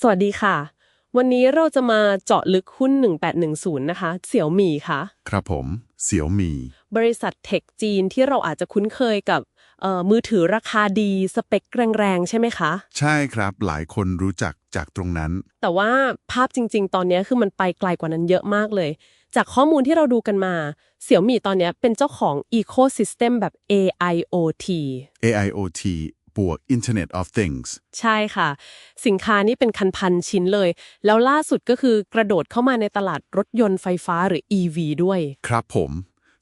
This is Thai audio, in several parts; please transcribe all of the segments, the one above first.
สวัสดีค่ะ วันนี้เราจะมาเจาะลึกหุ้น 1810 นะคะ เสี่ยวหมี่ค่ะ ครับผม เสี่ยวมีบริษัทเทคจีนที่เราอาจจะคุ้นเคยกับเอ่อมือถือราคาดีสเปคแรงๆ ใช่ไหมคะ ใช่ครับ หลายคนรู้จักจากตรงนั้น แต่ว่าภาพจริง ๆ ตอนนี้คือมันไปไกลกว่านั้นเยอะมากเลย จากข้อมูลที่เราดูกันมา เสี่ยวหมี่ตอนนี้เป็นเจ้าของ Ecosystem แบบ AIoT AIoT บวก Internet of Things ใช่ค่ะ สินค้านี่เป็นคันพันชิ้นเลย แล้วล่าสุดก็คือกระโดดเข้ามาในตลาดรถยนต์ไฟฟ้าหรือ EV ด้วย ครับผม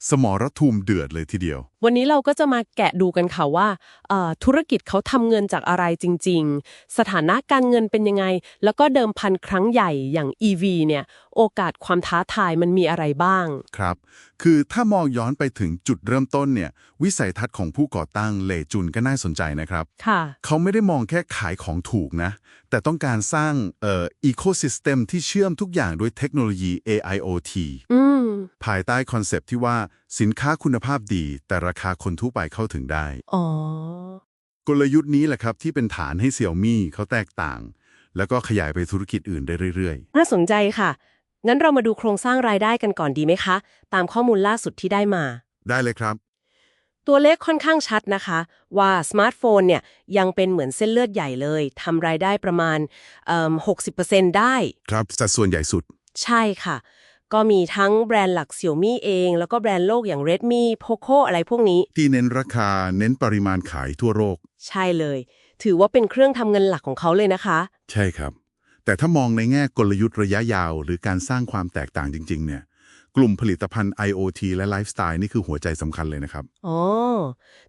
สมรภูมิเดือดเลยทีเดียววันนี้เราก็จะมาแกะดูกันค่ะว่าเอ่อธุรกิจเขาทำเงินจากอะไรจริง ๆ สถานะการเงินเป็นยังไง แล้วก็เดิมพันครั้งใหญ่อย่าง EV เนี่ย โอกาสความท้าทายมันมีอะไรบ้าง ครับ คือถ้ามองย้อนไปถึงจุดเริ่มต้นเนี่ย วิสัยทัศน์ของผู้ก่อตั้งเลจุนก็น่าสนใจนะครับค่ะเขาไม่ได้มองแค่ขายของถูกนะ แต่ต้องการสร้างเอ่อ ecosystem ที่เชื่อมทุกอย่างด้วยเทคโนโลยี AIoT อืมภายใต้คอนเซปต์ที่ว่าสินค้าคุณภาพดีแต่ราคาคนทั่วไปเข้าถึงได้ อ๋อกลยุทธ์นี้แหละครับที่เป็นฐานให้เสี่ยวมี่เขาแตกต่าง แล้วก็ขยายไปธุรกิจอื่นได้เรื่อยน่าสนใจค่ะ งั้นเรามาดูโครงสร้างรายได้กันก่อนดีไหมคะ ตามข้อมูลล่าสุดที่ได้มา ๆ ได้เลยครับ ตัวเลขค่อนข้างชัดนะคะ ว่าสมาร์ทโฟนเนี่ยยังเป็นเหมือนเส้นเลือดใหญ่เลยทำรายได้ประมาณเอ่อ60%ได้ ครับสัดส่วนใหญ่สุด ใช่ค่ะ ก็มีทั้งแบรนด์หลัก Xiaomi เอง แล้วก็แบรนด์โลกอย่าง Redmi Poco อะไรพวกนี้ ที่เน้นราคาเน้นปริมาณขายทั่วโลก ใช่เลย ถือว่าเป็นเครื่องทำเงินหลักของเขาเลยนะคะ ใช่ครับ แต่ถ้ามองในแง่กลยุทธ์ระยะยาว หรือการสร้างความแตกต่างจริง ๆ เนี่ย กลุ่มผลิตภัณฑ์ IoT และไลฟ์สไตล์นี่คือหัวใจสำคัญเลยนะครับ อ๋อ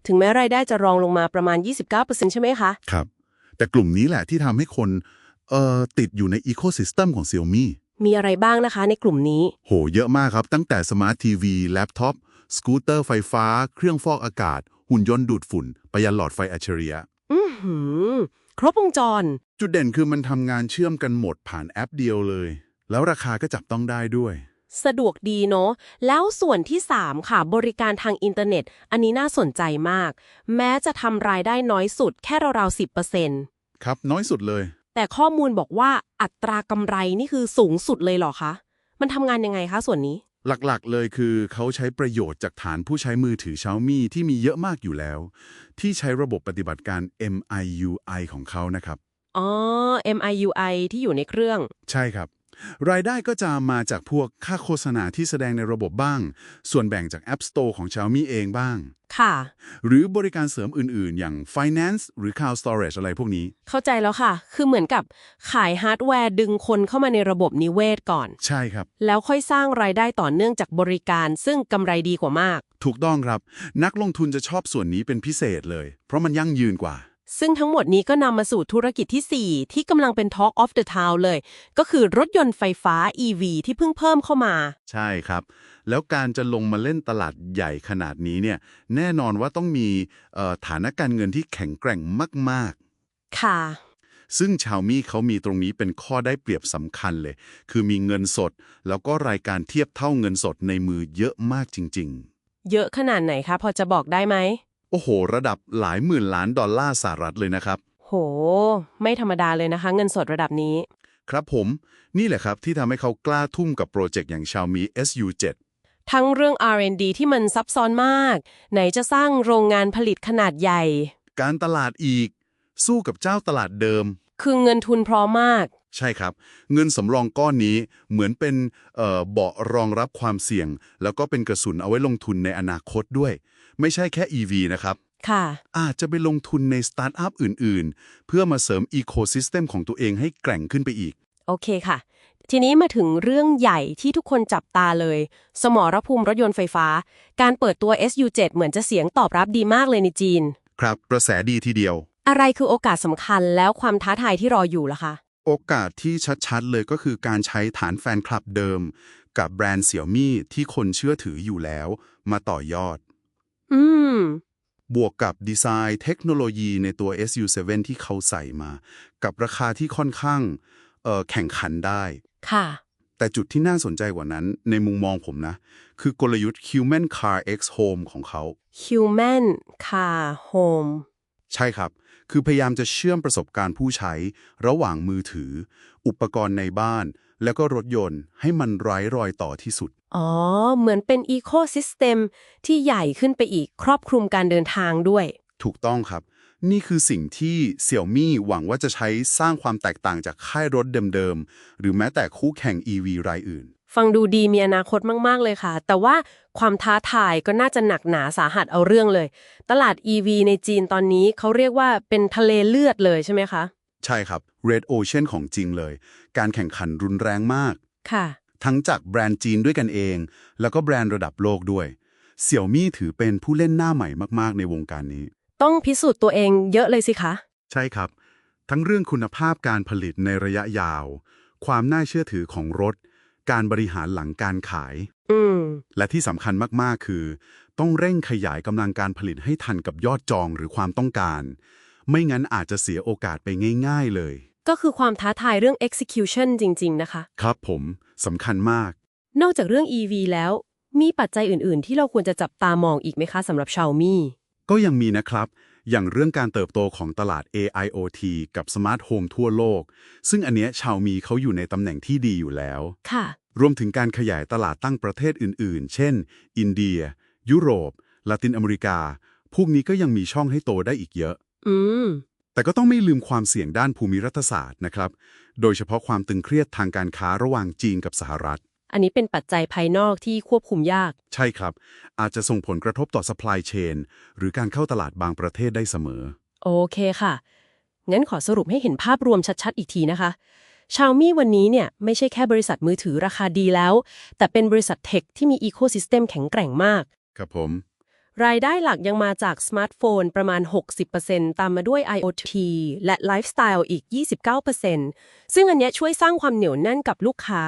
ถึงแม้รายได้จะรองลงมาประมาณ 29%ใช่ไหมคะ ครับ แต่กลุ่มนี้แหละที่ทำให้คนเอ่อติดอยู่ในอีโคซิสเต็มของ Xiaomi มีอะไรบ้างนะคะในกลุ่มนี้ โห เยอะมากครับ ตั้งแต่สมาร์ททีวีแล็ปท็อป สกูตเตอร์ไฟฟ้า เครื่องฟอกอากาศ หุ่นยนต์ดูดฝุ่น ไปยันหลอดไฟอัจฉริยะ อือหือ ครบวงจร จุดเด่นคือมันทำงานเชื่อมกันหมดผ่านแอปเดียวเลย แล้วราคาก็จับต้องได้ด้วย สะดวกดีเนาะ แล้วส่วนที่ 3 ค่ะ บริการทางอินเทอร์เน็ต อันนี้น่าสนใจมาก แม้จะทำรายได้น้อยสุดแค่ราวๆ10%ครับ น้อยสุดเลย แต่ข้อมูลบอกว่าอัตรากำไรนี่คือสูงสุดเลยเหรอคะ มันทำงานยังไงคะส่วนนี้ หลักๆ เลยคือเขาใช้ประโยชน์จากฐานผู้ใช้มือถือ Xiaomi ที่มีเยอะมากอยู่แล้ว ที่ใช้ระบบปฏิบัติการ MIUI ของเขานะครับ อ๋อ MIUI ที่อยู่ในเครื่อง ใช่ครับ รายได้ก็จะมาจากพวกค่าโฆษณาที่แสดงในระบบบ้าง ส่วนแบ่งจาก App Store ของ Xiaomi เองบ้าง ค่ะ หรือบริการเสริมอื่นๆ อย่าง Finance หรือ Cloud Storage อะไรพวกนี้ เข้าใจแล้วค่ะ คือเหมือนกับขายฮาร์ดแวร์ดึงคนเข้ามาในระบบนิเวศก่อน ใช่ครับ แล้วค่อยสร้างรายได้ต่อเนื่องจากบริการซึ่งกำไรดีกว่ามาก ถูกต้องครับ นักลงทุนจะชอบส่วนนี้เป็นพิเศษเลย เพราะมันยั่งยืนกว่า ซึ่งทั้งหมดนี้ก็นำมาสู่ธุรกิจที่ 4 ที่กำลังเป็น Talk of the Town เลย ก็คือรถยนต์ไฟฟ้า EV ที่เพิ่งเพิ่มเข้ามา ใช่ครับ แล้วการจะลงมาเล่นตลาดใหญ่ขนาดนี้เนี่ยแน่นอนว่าต้องมีเอ่อฐานะการเงินที่แข็งแกร่งมากค่ะๆซึ่งชาวมี่เขามีตรงนี้เป็นข้อได้เปรียบสำคัญเลย คือมีเงินสด แล้วก็รายการเทียบเท่าเงินสดในมือเยอะมากจริงเยอะขนาดไหนคะพอจะบอกได้ไหมๆ โอ้โห ระดับหลายหมื่นล้านดอลลาร์สหรัฐเลยนะครับ โห ไม่ธรรมดาเลยนะคะ เงินสดระดับนี้ ครับผมนี่แหละครับที่ทำให้เขากล้าทุ่มกับโปรเจกต์อย่าง Xiaomi SU7 ทั้งเรื่อง R&D ที่มันซับซ้อนมาก ไหนจะสร้างโรงงานผลิตขนาดใหญ่ การตลาดอีก สู้กับเจ้าตลาดเดิม คือเงินทุนพร้อมมาก ใช่ครับ เงินสำรองก้อนนี้เหมือนเป็นเอ่อเบาะรองรับความเสี่ยง แล้วก็เป็นกระสุนเอาไว้ลงทุนในอนาคตด้วย ไม่ใช่แค่ EV นะครับ ค่ะ อาจจะไปลงทุนในสตาร์ทอัพอื่นๆ เพื่อมาเสริมอีโคซิสเต็มของตัวเองให้แกร่งขึ้นไปอีก โอเคค่ะ ทีนี้มาถึงเรื่องใหญ่ที่ทุกคนจับตาเลย สมรภูมิรถยนต์ไฟฟ้า การเปิดตัว SU7 เหมือนจะเสียงตอบรับดีมากเลยในจีน ครับ กระแสดีทีเดียว อะไรคือโอกาสสำคัญแล้วความท้าทายที่รออยู่ล่ะคะ โอกาสที่ชัดๆเลยก็คือการใช้ฐานแฟนคลับเดิม กับแบรนด์เสี่ยวมี่ที่คนเชื่อถืออยู่แล้ว มาต่อยอด อืม บวกกับดีไซน์เทคโนโลยีในตัว SU7 ที่เขาใส่มา กับราคาที่ค่อนข้างเอ่อแข่งขันได้ ค่ะ แต่จุดที่น่าสนใจกว่านั้นในมุมมองผมนะ คือกลยุทธ์ Human Car X Home ของเขา Human Car Home ใช่ครับ คือพยายามจะเชื่อมประสบการณ์ผู้ใช้ ระหว่างมือถือ อุปกรณ์ในบ้าน แล้วก็รถยนต์ให้มันไร้รอยต่อที่สุด อ๋อ เหมือนเป็นอีโค y ิสเต็มที่ใหญ่ขึ้นไปอีกครอบคลุมการเดินทางด้วย ถูกต้องครับ นี่คือสิ่งที่เสี่ยวมี่หวังว่าจะใช้สร้างความแตกต่างจากค่ายรถเดิมๆ หรือแม้แต่คู่แข่ง EV รายอื่น ฟังดูดีมีอนาคตมาก ๆ เลยค่ะ แต่ว่าความท้าทายก็น่าจะหนักหนาสาหัสเอาเรื่องเลย ตลาด EV ในจีนตอนนี้เขาเรียกว่าเป็นทะเลเลือดเลยใช่ไหมคะ ใช่ครับ Red Ocean ของจริงเลย การแข่งขันรุนแรงมาก ค่ะ ทั้งจากแบรนด์จีนด้วยกันเอง แล้วก็แบรนด์ระดับโลกด้วยเสี่ยวมี่ถือเป็นผู้เล่นหน้าใหม่มาก ๆ ในวงการนี้ ต้องพิสูจน์ตัวเองเยอะเลยสิคะ ใช่ครับ ทั้งเรื่องคุณภาพการผลิตในระยะยาว ความน่าเชื่อถือของรถ การบริหารหลังการขายอืมและที่สำคัญมาก ๆ คือ ต้องเร่งขยายกำลังการผลิตให้ทันกับยอดจองหรือความต้องการ ไม่งั้นอาจจะเสียโอกาสไปง่าย ๆ เลย ก็คือความท้าทายเรื่อง execution จริง ๆ นะคะ ครับผมสำคัญมาก นอกจากเรื่อง EV แล้ว มีปัจจัยอื่น ๆ ที่เราควรจะจับตามองอีกไหมคะสำหรับ Xiaomi ก็ยังมีนะครับ อย่างเรื่องการเติบโตของตลาด AIoT กับสมาร์ทโฮมทั่วโลก ซึ่งอันเนี้ยชาวมีเขาอยู่ในตำแหน่งที่ดีอยู่แล้ว ค่ะ รวมถึงการขยายตลาดตั้งประเทศอื่น ๆ เช่น อินเดีย ยุโรปลาตินอเมริกา พวกนี้ก็ยังมีช่องให้โตได้อีกเยอะ อืม แต่ก็ต้องไม่ลืมความเสี่ยงด้านภูมิรัฐศาสตร์นะครับ โดยเฉพาะความตึงเครียดทางการค้าระหว่างจีนกับสหรัฐ อันนี้เป็นปัจจัยภายนอกที่ควบคุมยาก ใช่ครับ อาจจะส่งผลกระทบต่อ supply chain หรือการเข้าตลาดบางประเทศได้เสมอ โอเคค่ะ งั้นขอสรุปให้เห็นภาพรวมชัดๆ อีกทีนะคะ Xiaomi วันนี้เนี่ยไม่ใช่แค่บริษัทมือถือราคาดีแล้ว แต่เป็นบริษัทเทคที่มีอีโค y ิสเต็มแข็งแกร่งมาก ครับผม รายได้หลักยังมาจากสมาร์ทโฟนประมาณ 60%ตามมาด้วย IoT และไลฟ์สไตล์อีก 29%ซึ่งอันเนี้ยช่วยสร้างความเหนียวแน่นกับลูกค้า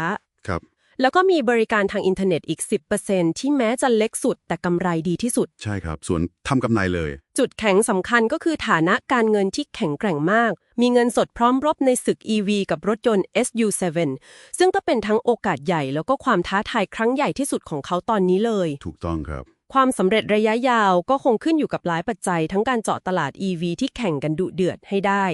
ครับ แล้วก็มีบริการทางอินเทอร์เน็ตอีก 10%ที่แม้จะเล็กสุด แต่กำไรดีที่สุด ใช่ครับ ส่วนทำกำไรเลย จุดแข็งสำคัญก็คือฐานะการเงินที่แข็งแกร่งมาก มีเงินสดพร้อมรบในศึก EV กับรถยนต์ SU7 ซึ่งก็เป็นทั้งโอกาสใหญ่แล้วก็ความท้าทายครั้งใหญ่ที่สุดของเขาตอนนี้เลย ถูกต้องครับ ความสำเร็จระยะยาวก็คงขึ้นอยู่กับหลายปัจจัย ทั้งการเจาะตลาด EV ที่แข่งกันดุเดือดให้ได้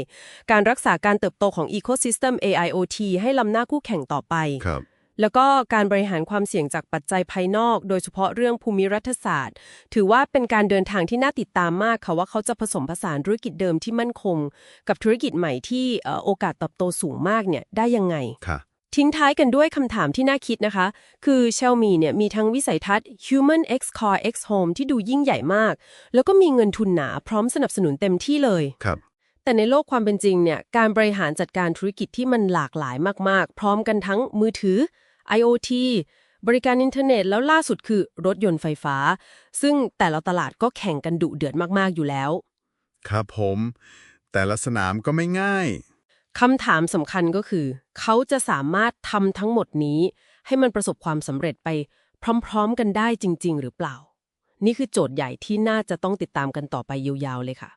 การรักษาการเติบโตของ Ecosystem AIoT ให้ล้ำหน้าคู่แข่งต่อไป ครับ แล้วก็การบริหารความเสี่ยงจากปัจจัยภายนอก โดยเฉพาะเรื่องภูมิรัฐศาสตร์ ถือว่าเป็นการเดินทางที่น่าติดตามมากค่ะว่าเขาจะผสมผสานธุรกิจเดิมที่มั่นคง กับธุรกิจใหม่ที่เอ่อโอกาสเติบโตสูงมากเนี่ยได้ยังไงค่ะทิ้งท้ายกันด้วยคำถามที่น่าคิดนะคะ คือ Xiaomi เนี่ยมีทั้งวิสัยทัศน์ Human X Core X Home ที่ดูยิ่งใหญ่มาก แล้วก็มีเงินทุนหนาพร้อมสนับสนุนเต็มที่เลยครับ แต่ในโลกความเป็นจริงเนี่ยการบริหารจัดการธุรกิจที่มันหลากหลายมาก ๆ พร้อมกันทั้งมือถือ IoT บริการอินเทอร์เน็ตแล้วล่าสุดคือรถยนต์ไฟฟ้า ซึ่งแต่ละตลาดก็แข่งกันดุเดือดมาก ๆ อยู่แล้ว ครับผม แต่ละสนามก็ไม่ง่ายคำถามสำคัญก็คือ เขาจะสามารถทำทั้งหมดนี้ ให้มันประสบความสำเร็จไปพร้อม ๆ กันได้จริง ๆ หรือเปล่า นี่คือโจทย์ใหญ่ที่น่าจะต้องติดตามกันต่อไปยาวๆเลยค่ะ